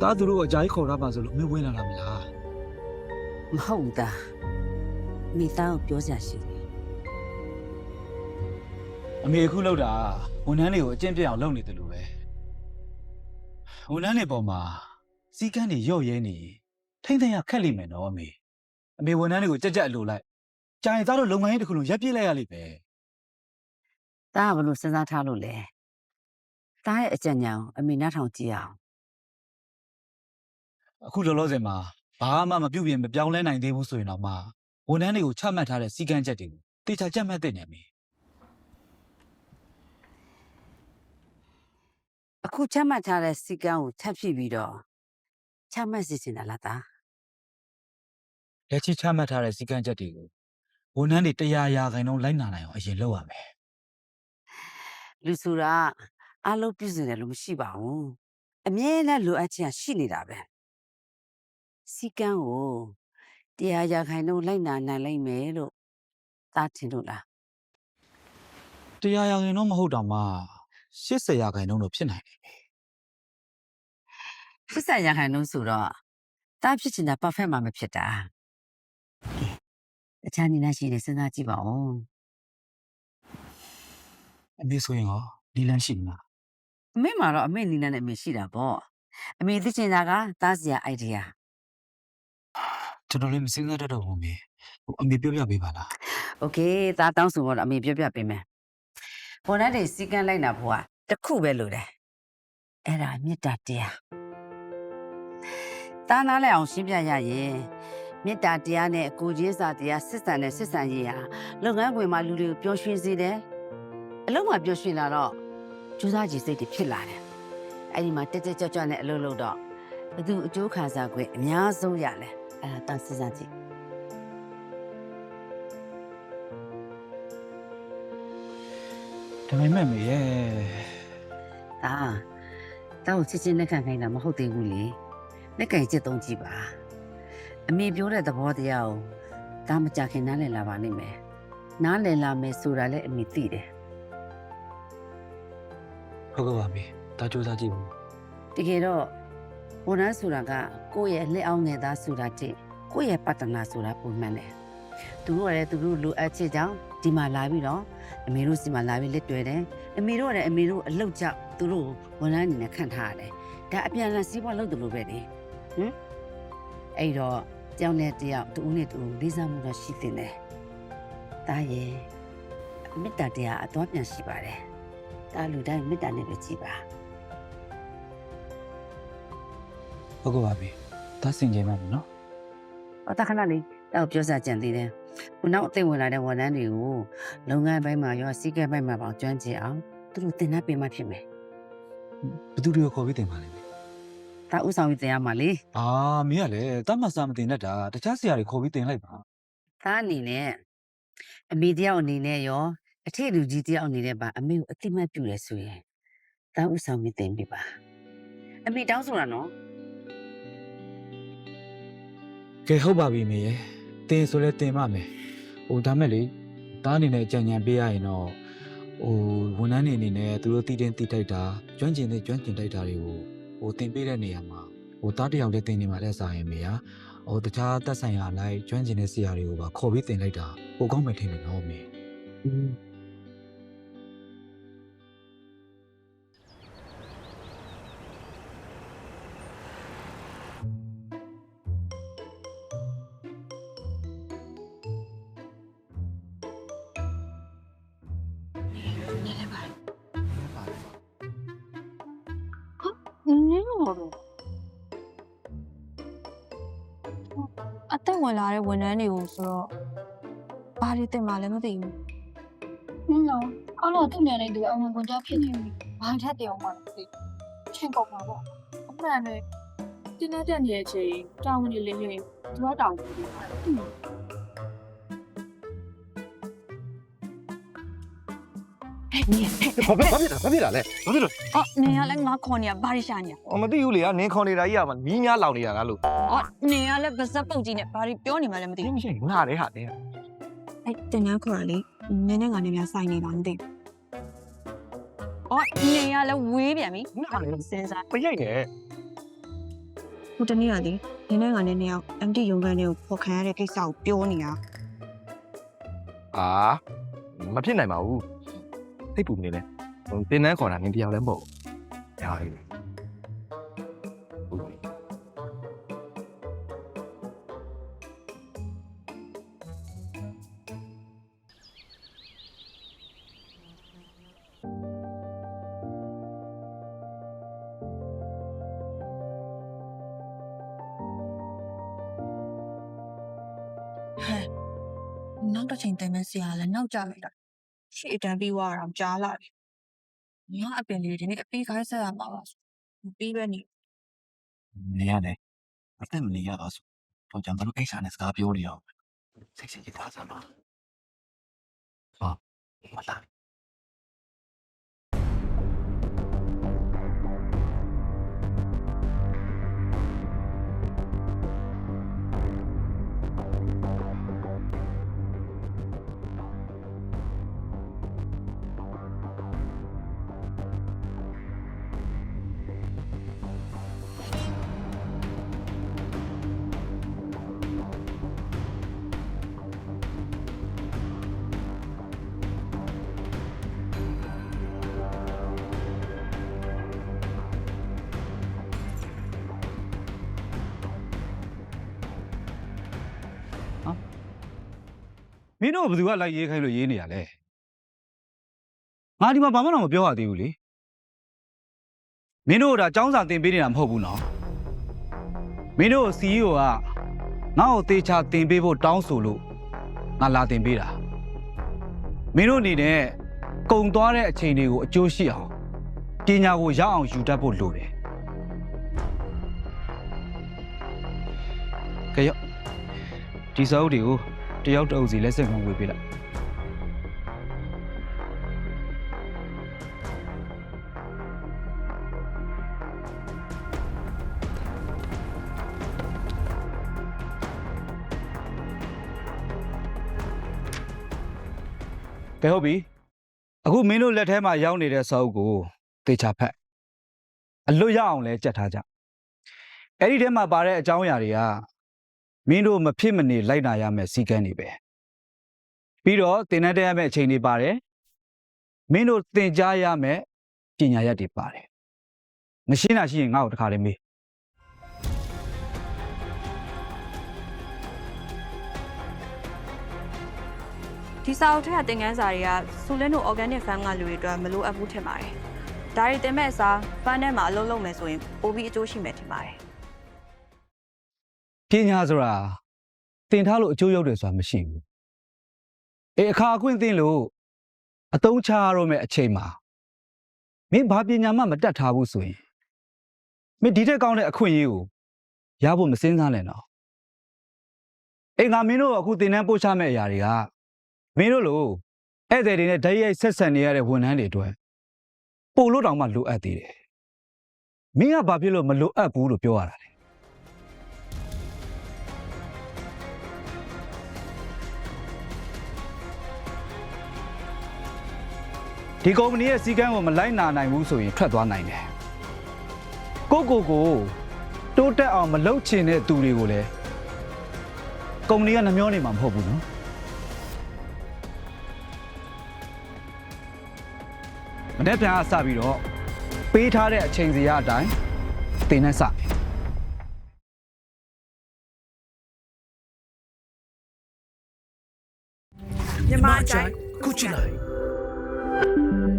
တားသူတို့ကိုအကြိုက်ခေါ်တာပါဆိုလို့အမေဝင်လာတာမလားမဟုတ်ဘူးသားမိသားကိုပြောစရာရှိတယ်အမေအခုလောက်တာဝန်ထမ်းတွေကိုအကျင့်ပြတ်အောင်လုပ်နေတယ်လို့ပဲဝန်ထမ်းတွေပေါ်မှာစီကန်းတွေရော့ရဲနေရင်ထိမ့်သိမ်းရခက်လိမ့်မယ်နော်အမေအမေဝန်ထမ်းတွေကိုကြက်ကြက်အလိုလိုက်ကြာရင်သားတို့လုပ်ငန်းရေးတစ်ခုလုံးရပ်ပြစ်လိုက်ရလိမ့်မယ်သားကဘလို့စဉ်းစားထားလို့လဲသားရဲ့အကြံဉာဏ်ကိုအမေနားထောင်ကြည့်အောင် အခုလောလောဆယ်မှာဘာမှမပြုတ်ပြင်မပြောင်းလဲနိုင်သေးဘူးဆိုရင်တော့မှဝန်ထမ်းတွေကိုချမှတ်ထားတဲ့စီကန်းချက်တွေကိုတေချာကြက်မှတ်တဲ့နေပြီအခုချမှတ်ထားတဲ့စီကံကိုချက်ဖြစ်ပြီးတော့ချမှတ်စီချင်တာလားသားလက်ချိချမှတ်ထားတဲ့စီကန်းချက်တွေကိုဝန်ထမ်းတွေတရားရာခိုင်နှုန်းလိုက်နာနိုင်အောင်အရင်လုပ်ရမယ်လူဆိုတာအလုံးပြည့်စုံတယ်လို့မရှိပါဘူးအမြဲတမ်းလိုအပ်ချင်ရှိနေတာပဲ စီကံကိုတရားရာခိုင်နှုန်းလိုက်နာနိုင်လိမ့်မယ်လို့သားထင်လို့လားတရားရာခိုင်နှုန်းမဟုတ်တော့မှ80ရာခိုင်နှုန်းတော့ဖြစ်နိုင်တယ်ဖြစ်ဆက်ရာခိုင်နှုန်းဆိုတော့သားဖြစ်ချင်တာ perfect မှမဖြစ်တာကဲတခြားနေနေရှိနေစဉ်းစားကြည့်ပါဦးအမေဆိုရင်ရောဒီလန်းရှိမလားအမေမှာတော့အမေနီနာနဲ့အမေရှိတာပေါ့အမေသိချင်တာကသားစရာ idea ကျွန်တော်လည်းမစင်းစားတတ်တော့ဘူးမေဟိုအမေပြောပြပေးပါလား โอเคသားတောင်းဆိုတော့အမေပြောပြပေးမယ်ပေါ်တဲ့တွေစီကန်းလိုက်တာဘွာတစ်ခုပဲလို့တယ်အဲ့ဒါမေတ္တာတရားသားနာလဲအောင်ရှင်းပြရရင်မေတ္တာတရားနဲ့အကိုချင်းစာတရားစစ်ဆန်တဲ့စစ်ဆန်ရေးဟာလုပ်ငန်းခွင်မှာလူတွေကိုပျော်ရွှင်စေတယ်အလုံးမှာပျော်ရွှင်လာတော့ကြိုးစားကြည့်စိတ်တွေဖြစ်လာတယ်အဲ့ဒီမှာတက်တက်ကြွကြွနဲ့အလုပ်လုပ်တော့ဘသူအကျိုးခံစားခွင့်အများဆုံးရလဲ အဲ့ဒါတန်စစ်စားကြည့်ဒါပေမဲ့မေရဲ့ဒါတောက်ချစ်ချင်းလက်ခံခိုင်းတာမဟုတ်သေးဘူးလေလက်ကင်ချက်သုံးကြည့်ပါအမေပြောတဲ့သဘောတရားကိုဒါမကြခင်နားလည်လာပါလိမ့်မယ်နားလည်လာမယ်ဆိုတာလည်းအမေသိတယ်ဟုတ်ကဲ့ပါမေဒါစူးစမ်းကြည့်ဘူးတကယ်တော့ ဝန်ထမ်းဆိုတာကကိုယ့်ရဲ့လက်အောက်ငယ်သားဆိုတာတည်းကိုယ့်ရဲ့ပတ်တနာဆိုတာပုံမှန်တယ်သူတို့ကလည်းသူတို့လိုအပ်ချက်ကြောင့်ဒီမှာလာပြီးတော့အမေတို့စီမှာလာပြီးလက်တွေ့တယ်အမေတို့ကလည်းအမေတို့အလုပ်ကြောင့်သူတို့ဝန်ထမ်းအနေနဲ့ခန့်ထားရတယ်ဒါအပြန်အလှန်စီးပွားလုပ်တယ်လို့ပဲလေဟမ်အဲ့တော့ကြောင်နဲ့တယောက်တူဦးနဲ့တူဦးလေးစားမှုတော့ရှိတင်တယ်ဒါရဲ့မေတ္တာတရားအတော်ပြန်ရှိပါတယ်ဒါလူတိုင်းမေတ္တာနဲ့ပဲကြည်ပါ ဟုတ်ကဲ့ပါမေဒါစင်ကြင်မှာနော်။အတခဏလေးတော့ပြောစားကြံသေးတယ်။ခုနောက်အသိဝင်လာတဲ့ဝန်ထမ်းတွေကိုလုပ်ငန်းပိုင်းမှာရောစီးကဲပိုင်းမှာပေါ့ကျွမ်းကျင်အောင်သူတို့တင်နှပ်ပေးမှဖြစ်မယ်ဘသူတွေကိုခေါ်ပြီးတင်ပါလိမ့်မေ။ဒါဥဆောင်ပြီးတင်ရမှာလေအာမင်းကလည်းတတ်မှစာမတင်တတ်တာတခြားဆရာတွေခေါ်ပြီးတင်လိုက်ပါ။ဒါအနေနဲ့အမေတယောက်အနေနဲ့ရောအထည်လူကြီးတယောက်အနေနဲ့ပါအမေကိုအတိမတ်ပြုလဲဆိုရင်ဒါဥဆောင်ပြီးတင်ပေးပါ။အမေတောင်းဆိုတာနော် ကဲဟုတ်ပါပြီမေရဲ့တင်ဆိုလဲတင်ပါမယ်ဟိုဒါမဲ့လေဒါအနေနဲ့အကြံဉာဏ်ပေးရရင်တော့ဟိုဝန်ထမ်းတွေအနေနဲ့သူတို့တည်တင်တည်ထိုက်တာကျွမ်းကျင်တဲ့ကျွမ်းကျင်ထိုက်တာတွေကိုဟိုတင်ပေးတဲ့နေရာမှာဟိုတားတယောက်လေးတင်နေမှာလက်စားရင်မေဟာဟိုတခြားတက်ဆိုင်ရာလိုက်ကျွမ်းကျင်တဲ့ဆရာတွေကိုပါခေါ်ပြီးတင်လိုက်တာဟိုကောင်းမယ်ထင်တယ်နော်မေ ဝင်လာတဲ့ဝန်ထမ်းတွေကိုဆိုတော့ဘာတွေတင်မှလည်းမသိဘူးနင်းတော့အော်တော့သူ့နေနေသူအဝင်ကုန်ကြဖြစ်နေပြီဘာထက်တအောင်မှမသိချင်းကုန်ပါပေါ့အမှန်နဲ့တင်းနေတဲ့နေတဲ့အချိန်တောင်းဝင်နေလေးလေးသူကတောင်းပြီးတယ်ဟဲ့နင်းဟဲ့ဘာဖြစ်ဘာဖြစ်တာဘာဖြစ်တာလဲဘာဖြစ်လို့အော်နင်ကလည်းငါခေါ်နေတာဘာတွေရှာနေရအော်မသိဘူးလေကနင်းခေါ်နေတာကြီးကမှမီးများလောင်နေတာလားလို့ အော်နင်ကလည်းဗဇက်ပုတ်ကြီးနဲ့ဘာတွေပြောနေမှလည်းမသိဒီဘူးမရှိငါလည်းဟာတယ်အဲ့တင်ငန်းခေါ်တာလေနင်နဲ့ငါနဲ့များဆိုင်နေတာမသိဘူးအော်နင်ကလည်းဝေးပြန်ပြီငါလည်းစဉ်းစားပရိတ်နေဟိုတနေ့ကလေနင်းနဲ့ငါနဲ့နှစ်ယောက် MD ရုံခန်းတွေကိုပေါ်ခံရတဲ့ကိစ္စကိုပြောနေတာအာမဖြစ်နိုင်ပါဘူးသိပ်ပူနေလဲဟိုတင်းနှန်းခေါ်တာနင်တရားလည်းမဟုတ်ဘူးဟာလေ နောက်တစ်ချိန်တင်မဲ့ဆရာလည်းနောက်ကျလိုက်တာရှေ့အတန်းပြီးသွားတာကြားလာပြီငါအပင်လေးဒီနေ့အပြီးခိုင်းဆက်ရမှာပါဆိုမပြီးပဲနေနေရတယ်အသက်မနေရတော့ဆိုတော့ကျွန်တော်တို့အိတ်စာနဲ့စကားပြောနေအောင်စိတ်စိတ်ကြီးသားစမ်းပါဟာမလာ မင်းတို့ကဘယ်သူကလိုက်ရေးခိုင်းလို့ရေးနေရလဲငါဒီမှာဘာမှတော့မပြောရသေးဘူးလေမင်းတို့ကဒါចောင်းစာတင်ပေးနေတာမဟုတ်ဘူးနော်မင်းတို့ CEO ကငါ့ကိုတေချာတင်ပေးဖို့တောင်းဆိုလို့ငါလာတင်ပေးတာမင်းတို့အနေနဲ့ကုံသွားတဲ့အချိန်တွေကိုအကျိုးရှိအောင်ပညာကိုရအောင်ယူတတ်ဖို့လိုတယ်ကဲရော့ဒီစာအုပ်တွေကို တယောက်တစ်အုပ်စီလက်စင်ခံဝေပေးလိုက်ကဲဟုတ်ပြီအခုမင်းတို့လက်ထဲမှာရောက်နေတဲ့စာအုပ်ကိုသေချာဖတ်အလွတ်ရအောင်လဲကြက်ထားကြအဲ့ဒီထဲမှာပါတဲ့အကြောင်းအရာတွေက မင်းတို့မဖြစ်မနေလိုက်နာရမယ့်စည်းကမ်းတွေပဲပြီးတော့သင်တန်းတက်ရမယ့်အချိန်တွေပါတယ်မင်းတို့သင်ကြားရမယ့်ပညာရပ်တွေပါတယ်မရှင်းတာရှိရင်ငါ့ကိုတစ်ခါလေးမေးဒီစာအုပ်ထက်ကသင်ခန်းစာတွေကဆိုလင်းတို့ organic farm ကလူတွေအတွက်မလိုအပ်ဘူးထင်ပါတယ်ဒါတွေတင်မဲ့အစား farm ထဲမှာအလုပ်လုပ်မယ်ဆိုရင်ပိုပြီးအကျိုးရှိမယ်ထင်ပါတယ် ပညာဆိုတာသင်ထားလို့အကျိုးရောက်တယ်ဆိုတာမရှိဘူးအေးအခါအခွင့်သင်လို့အတုံးချရတော့မယ့်အချိန်မှာမင်းဘာပညာမှမတတ်ထားဘူးဆိုရင်မင်းဒီထက်ကောင်းတဲ့အခွင့်အရေးကိုရဖို့မစင်းစားနဲ့နော်အေးငါမင်းတို့အခုသင်တန်းပို့ချမယ့်အရာတွေကမင်းတို့လို့ဧည့်သည်တွေနဲ့ဓာတ်ရိုက်ဆက်ဆံနေရတဲ့ဝန်ထမ်းတွေအတွက်ပို့လို့တောင်မှလိုအပ်သေးတယ်မင်းကဘာဖြစ်လို့မလိုအပ်ဘူးလို့ပြောရတာလဲ ဒီကုမ္ပဏီရဲ့စည်းကမ်းကိုမလိုက်နာနိုင်ဘူးဆိုရင်ထွက်သွားနိုင်တယ်ကိုကိုကိုတိုးတက်အောင်မလုပ်ချင်တဲ့သူတွေကိုလည်းကုမ္ပဏီကနှမျောနေမှာမဟုတ်ဘူးနော်မနေ့ပြန်ကစပြီးတော့ပေးထားတဲ့အချိန်စီရအတိုင်းတင်နေစမယ်မြန်မာအကြိုက်ခုချစ်လိုက် thank you